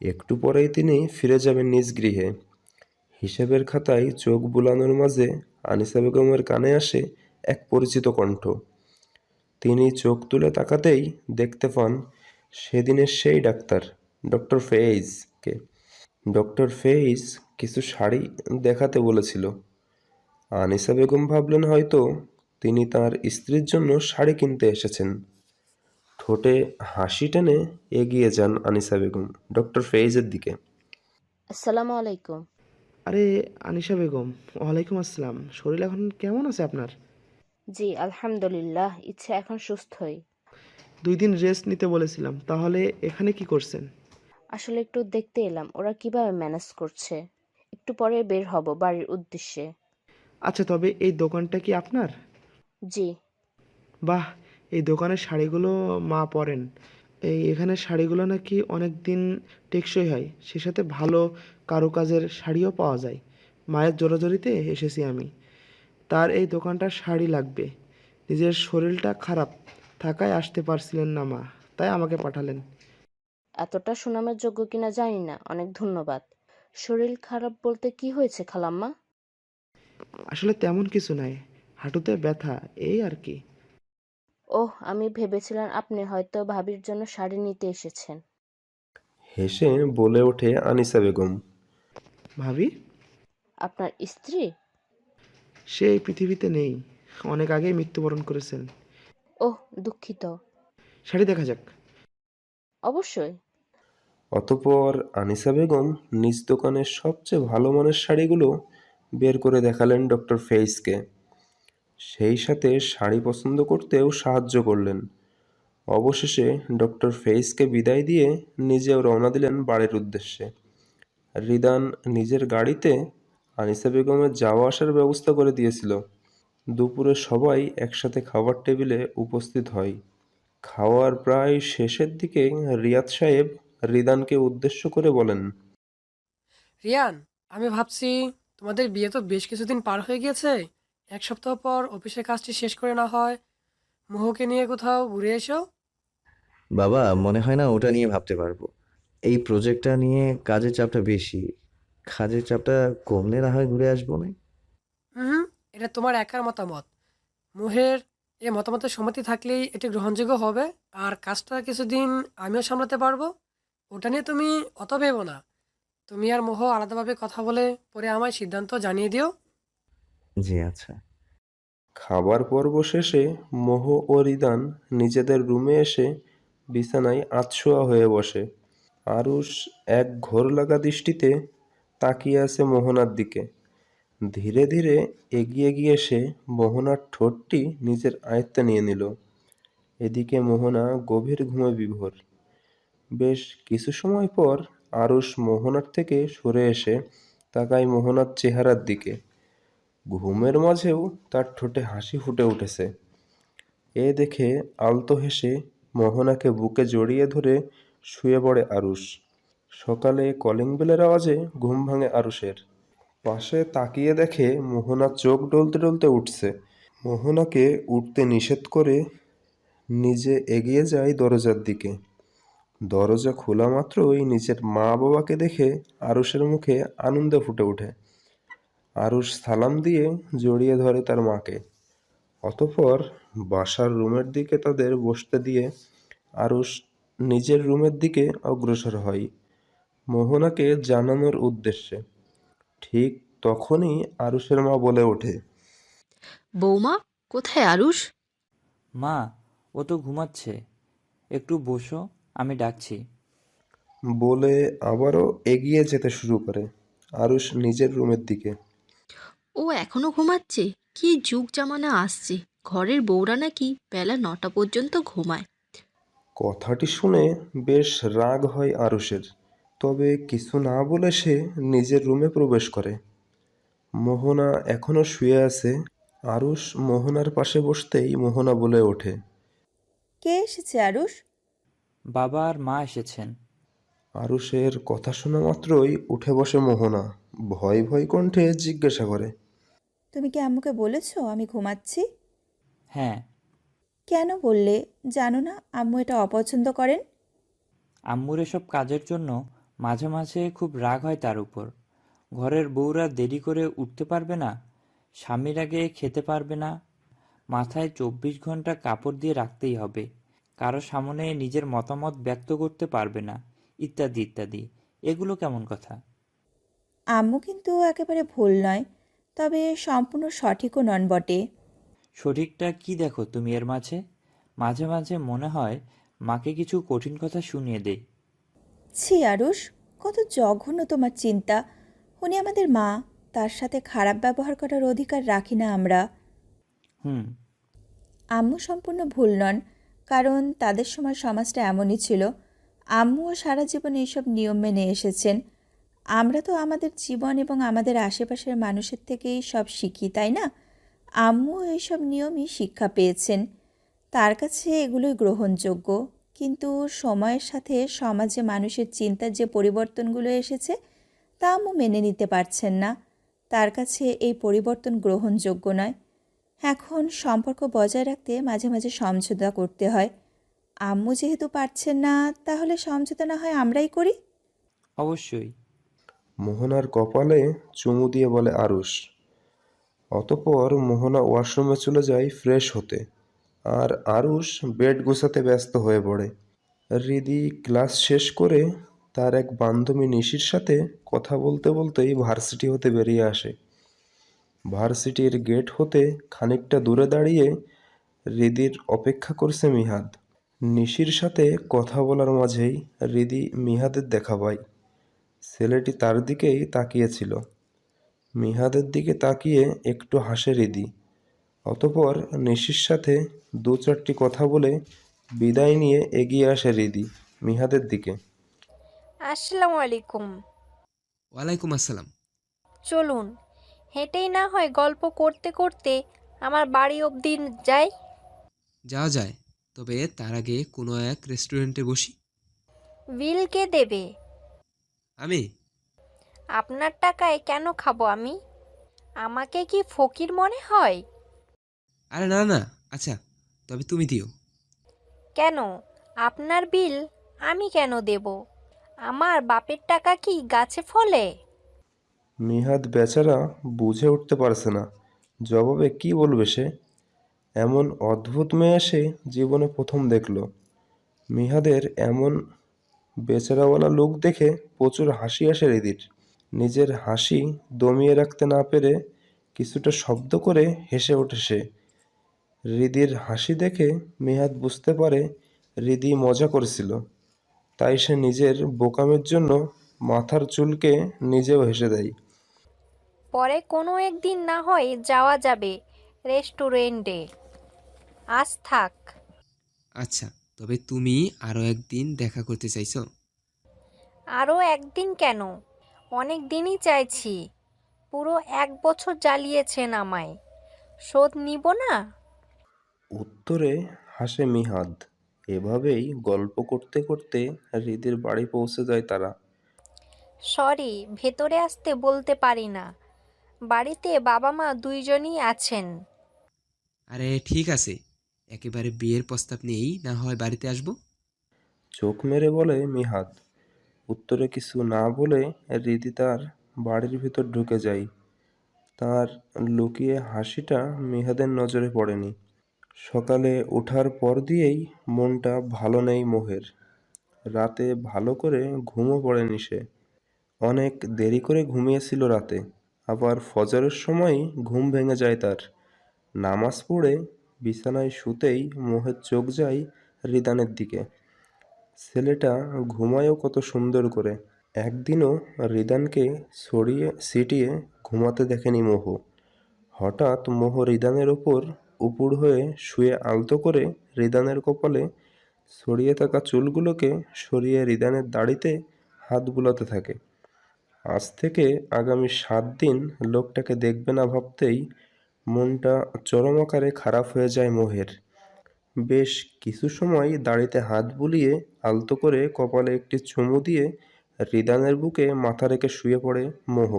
একটু পরেই তিনি ফিরে যাবেন নিজ গৃহে। হিসেবের খাতায় চোখ বুলানোর মাঝে আনিসা বেগমের কানে আসে এক পরিচিত কণ্ঠ। তিনি চোখ তুলে তাকাতেই দেখতে পান সেদিনের সেই ডাক্তার, ডক্টর ফেইজকে। ডক্টর ফেইজ কিছু শাড়ি দেখাতে বলেছিল। আনিসা বেগম ভাবলেন হয়তো তিনি তার স্ত্রীর জন্য শাড়ি কিনতে এসেছেন। ঠোঁটে হাসি টেনে এগিয়ে যান আনিসা বেগম ডক্টর ফেইজের দিকে। আসসালামু আলাইকুম। আরে আনিশা বেগম ওয়ালাইকুম আসসালাম। শরীর এখন কেমন আছে আপনার? জি আলহামদুলিল্লাহ ইচ্ছে এখন সুস্থই। দুই দিন রেস্ট নিতে বলেছিলাম তাহলে এখানে কি করছেন? আসলে একটু দেখতে এলাম ওরা কীভাবে ম্যানেজ করছে। একটু পরে বের হব বাড়ির উদ্দেশ্যে। আচ্ছা তবে এই দোকানটা কি আপনার? জি। বাহ এই দোকানের শাড়িগুলো মা পরেন। এই এখানে শাড়িগুলো নাকি অনেক দিন টেকসই হয়। সে সাথে ভালো কারুকাজের শাড়িও পাওয়া যায়। মায়ের জোরাজোরিতে এসেছি আমি। তার এই দোকানটার শাড়ি লাগবে। নিজের শরীরটা খারাপ থাকায় আসতে পারছিলেন না মা। তাই আমাকে পাঠালেন। এতটা সুনামের যোগ্য কিনা জানি না। অনেক ধন্যবাদ। শরীর খারাপ বলতে কি হয়েছে খালাম্মা? আসলে তেমন কিছু নাই। হাঁটুতে ব্যথা এই আর কি। ওহ আমি ভেবেছিলাম আপনি হয়তো ভাবির জন্য শাড়ি নিতে এসেছেন। হেসে বলে ওঠে আনিসা বেগম। ভাবি? আপনার স্ত্রী? সে এই পৃথিবীতে নেই। অনেক আগেই মৃত্যুবরণ করেছেন। ওহ দুঃখিত। শাড়ি দেখা যাক। অবশ্যই। অতপর আনিসা বেগম নিজ দোকানের সবচেয়ে ভালো মানের শাড়িগুলো বের করে দেখালেন ডক্টর ফেইসকে সেই সাথে শাড়ি পছন্দ করতেও সাহায্য করলেন। অবশেষে ডক্টর ফেইসকে বিদায় দিয়ে নিজেও রওনা দিলেন বাড়ির উদ্দেশ্যে। রিদান নিজের গাড়িতে আনিসা বেগমের যাওয়া আসার ব্যবস্থা করে দিয়েছিল। দুপুরে সবাই একসাথে খাবার টেবিলে উপস্থিত হয়। খাওয়ার প্রায় শেষের দিকে রিয়াদ সাহেব রিদানকে উদ্দেশ্য করে বলেন, রিয়ান, আমি ভাবছি তোমাদের বিয়ে তো বেশ কিছুদিন পার হয়ে গিয়েছে। এক সপ্তাহ পর অফিসের কাজটি শেষ করে না হয়। মোহকে নিয়ে কোথাও ঘুরে এসো। বাবা মনে হয় না ওটা নিয়ে ভাবতে পারব। এই প্রজেক্টটা নিয়ে কাজের চাপটা বেশি। কাজের চাপটা কমলে না হয় ঘুরে আসব না। হুম এটা তোমার একার মতামত। মোহের এ মতামতের সম্মতি থাকলেই এটি গ্রহণযোগ্য হবে। আর কাজটা কিছুদিন আমিও সামলাতে পারব। ওটা নিয়ে তুমি অত ভেবো না। তুমি আর মোহ আলাদাভাবে কথা বলে পরে আমায় সিদ্ধান্ত জানিয়ে দিও। জি আচ্ছা। খাবার পর্ব শেষে মোহ ও রিদান নিজেদের রুমে এসে বিছানায় আতশোয়া হয়ে বসে। আরুষ এক ঘোর লাগা দৃষ্টিতে তাকিয়ে আছে মোহনার দিকে। ধীরে ধীরে এগিয়ে গিয়ে সে মোহনার ঠোঁটটি নিজের আয়ত্তে নিয়ে নিল। এদিকে মোহনা গভীর ঘুমে বিভোর। বেশ কিছু সময় পর আরুষ মোহনার থেকে সরে এসে তাকায় মোহনার চেহারার দিকে। ঘুমের মাঝেও তার ঠোঁটে হাসি ফুটে উঠেছে। এ দেখে আলতো হেসে মোহনাকে বুকে জড়িয়ে ধরে শুয়ে পড়ে আরুষ। সকালে কলিং বেলের আওয়াজে ঘুম ভাঙে আরুষের। পাশে তাকিয়ে দেখে মোহনা চোখ ডলতে ডলতে উঠছে। মোহনাকে উঠতে নিষেধ করে নিজে এগিয়ে যায় দরজার দিকে। দরজা খোলা মাত্রই নিজের মা বাবাকে দেখে আরুষের মুখে আনন্দে ফুটে ওঠে। আরুষ সালাম দিয়ে জড়িয়ে ধরে তার মাকে। অতঃপর বাসার রুমের দিকে তাদের বসতে দিয়ে আরুষ নিজের রুমের দিকে অগ্রসর হয় মোহনাকে জানানোর উদ্দেশ্যে। ঠিক তখনই আরুষের মা বলে ওঠে বৌমা কোথায় আরুষ? মা ও তো ঘুমাচ্ছে। একটু বসো আমি ডাকছি। বলে আবারও এগিয়ে যেতে শুরু করে আরুষ নিজের রুমের দিকে। ও এখনও ঘুমাচ্ছে? কি যুগ জামানা আসছে। ঘরের বউরা নাকি বেলা নটা পর্যন্ত ঘুমায়। কথাটি শুনে বেশ রাগ হয় আরুষের তবে কিছু না বলে সে নিজের রুমে প্রবেশ করে। মোহনা এখনও শুয়ে আছে। আরুষ মোহনার পাশে বসতেই মোহনা বলে ওঠে কে এসেছে আরুষ? বাবা আর মা এসেছেন। আরুষের কথা শোনা মাত্রই উঠে বসে মোহনা ভয় ভয় কণ্ঠে জিজ্ঞাসা করে তুমি কি আম্মুকে বলেছ আমি ঘুমাচ্ছি? হ্যাঁ। কেন বললে? জানো না আম্মু এটা অপছন্দ করেন? আম্মুর এসব কাজের জন্য মাঝে মাঝে খুব রাগ হয় তার উপর। ঘরের বউরা দেরি করে উঠতে পারবে না স্বামীর আগে খেতে পারবে না মাথায় চব্বিশ ঘণ্টা কাপড় দিয়ে রাখতেই হবে কারও সামনে নিজের মতামত ব্যক্ত করতে পারবে না ইত্যাদি ইত্যাদি। এগুলো কেমন কথা? আম্মু কিন্তু একেবারে ভুল নয় তবে সম্পূর্ণ সঠিকও নন বটে। সঠিকটা কি দেখো তুমি এর মাঝে? মাঝে মাঝে মনে হয় মাকে কিছু কঠিন কথা শুনিয়ে দেই। ছি আরুষ কত জঘন্য তোমার চিন্তা। উনি আমাদের মা তার সাথে খারাপ ব্যবহার করার অধিকার রাখি না আমরা। হুম। আম্মু সম্পূর্ণ ভুল নন কারণ তাদের সময় সমাজটা এমনই ছিল। আম্মুও সারা জীবন এইসব নিয়ম মেনে এসেছেন। আমরা তো আমাদের জীবন এবং আমাদের আশেপাশের মানুষের থেকেই সব শিখি, তাই না? আম্মু এইসব নিয়মই শিক্ষা পেয়েছেন। তার কাছে এগুলোই গ্রহণযোগ্য। কিন্তু সময়ের সাথে সমাজে মানুষের চিন্তার যে পরিবর্তনগুলো এসেছে, তা আম্মু মেনে নিতে পারছেন না। তার কাছে এই পরিবর্তন গ্রহণযোগ্য নয়। এখন সম্পর্ক বজায় রাখতে মাঝে মাঝে সমঝোতা করতে হয়। আম্মু যেহেতু পারছেন না, তাহলে সমঝোতা না হয় আমরাই করি? অবশ্যই। মোহনার কপালে চুমু দিয়ে বলে আরুষ। অতপর মোহনা ওয়াশরুমে চলে যায় ফ্রেশ হতে আর আরুষ বেড গোছাতে ব্যস্ত হয়ে পড়ে। রিদি ক্লাস শেষ করে তার এক বান্ধবী নিশির সাথে কথা বলতে বলতেই ভার্সিটি হতে বেরিয়ে আসে। ভার্সিটির গেট হতে খানিকটা দূরে দাঁড়িয়ে রিদির অপেক্ষা করছে মিহাদ। নিশির সাথে কথা বলার মাঝেই রিদি মিহাদের দেখা পায়। ছেলেটি তার দিকেই তাকিয়েছিল। মিহাদের দিকে তাকিয়ে একটু হাসে রিদি। অতপর নিশির সাথে দু চারটি কথা বলে বিদায় নিয়ে এগিয়ে আসে রিদি মিহাদের দিকে। আসসালামু আলাইকুম। ওয়ালাইকুম আসসালাম। চলুন হেঁটেই না হয় গল্প করতে করতে আমার বাড়ি অবধি যাই। যাওয়া যায় তবে তার আগে কোনো এক রেস্টুরেন্টে বসি। বিল কে দেবে? আমি? আপনার টাকায় কেন খাব আমি? আমাকে কি ফকির মনে হয়? আরে না না। আচ্ছা তবে তুমি দিও। কেন? আপনার বিল আমি কেন দেব? আমার বাপের টাকা কি গাছে ফলে? মিহাদ বেচারা বুঝে উঠতে পারছে না। জবাবে কি বলবে সে? এমন অদ্ভুত মেয়ে সে জীবনে প্রথম দেখল। মিহাদের এমন বেচারাওয়ালা লোক দেখে প্রচুর হাসি আসে রিদির। নিজের হাসি দমিয়ে রাখতে না পেরে কিছুটা শব্দ করে হেসে ওঠে সে। রিদির হাসি দেখে মিহাদ বুঝতে পারে রিদি মজা করছিল। তাই সে নিজের বোকামের জন্য মাথার চুলকে নিজেও হেসে দেয়। পরে কোনো একদিন না হয় যাওয়া যাবে রেস্টুরেন্টে। আজ থাক। আচ্ছা। তবে তুমি আরও একদিন দেখা করতে চাইছো। আরও একদিন কেন? অনেক দিনই চাইছি। পুরো এক বছর জ্বালিয়েছেন আমায়। শোধ নিব না? উত্তরে হাসে মিহাদ। এভাবেই গল্প করতে করতে হৃদের বাড়ি পৌঁছে যায় তারা। সরি ভেতরে আসতে বলতে পারি না। বাড়িতে বাবা মা দুইজনই আছেন। আরে ঠিক আছে। একেবারে বিয়ের প্রস্তাব নিয়েই না হয় বাড়িতে আসব? চোখ মেরে বলে মিহাদ উত্তরে কিছু না বলে হৃদি তার বাড়ির ভিতর ঢুকে যায়। তার লুকিয়ে হাসিটা মিহাদের নজরে পড়েনি। সকালে ওঠার পর দিয়েই মনটা ভালো নেই মোহের। রাতে ভালো করে ঘুমও পড়েনি সে। অনেক দেরি করে ঘুমিয়েছিল রাতে। আবার ফজরের সময়ই ঘুম ভেঙে যায় তার। নামাজ পড়ে বিছানায় শুতেই মোহের চোখ যায় রিদানের দিকে। ছেলেটা ঘুমায়ও কত সুন্দর করে। একদিনও রিদানকে সরিয়ে সিটিয়ে ঘুমাতে দেখেনি মোহ। হঠাৎ মোহ রিদানের ওপর উপুড় হয়ে শুয়ে আলতো করে রিদানের কপালে ছড়িয়ে থাকা চুলগুলোকে সরিয়ে রিদানের দাড়িতে হাত বুলাতে থাকে। আজ থেকে আগামী সাত দিন লোকটাকে দেখবে না ভাবতেই মনটা চরম আকারে খারাপ হয়ে যায় মোহের। বেশ কিছু সময় দাড়িতে হাত বুলিয়ে আলতো করে কপালে একটি চুমু দিয়ে রিদানের বুকে মাথা রেখে শুয়ে পড়ে মোহ।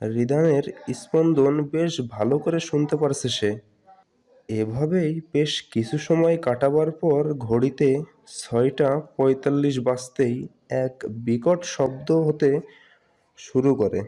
রিদানের স্পন্দন বেশ ভালো করে শুনতে পারছে সে। এভাবেই বেশ কিছু সময় কাটাবার পর ঘড়িতে ছয়টা পঁয়তাল্লিশ বাজতেই এক বিকট শব্দ হতে শুরু করে।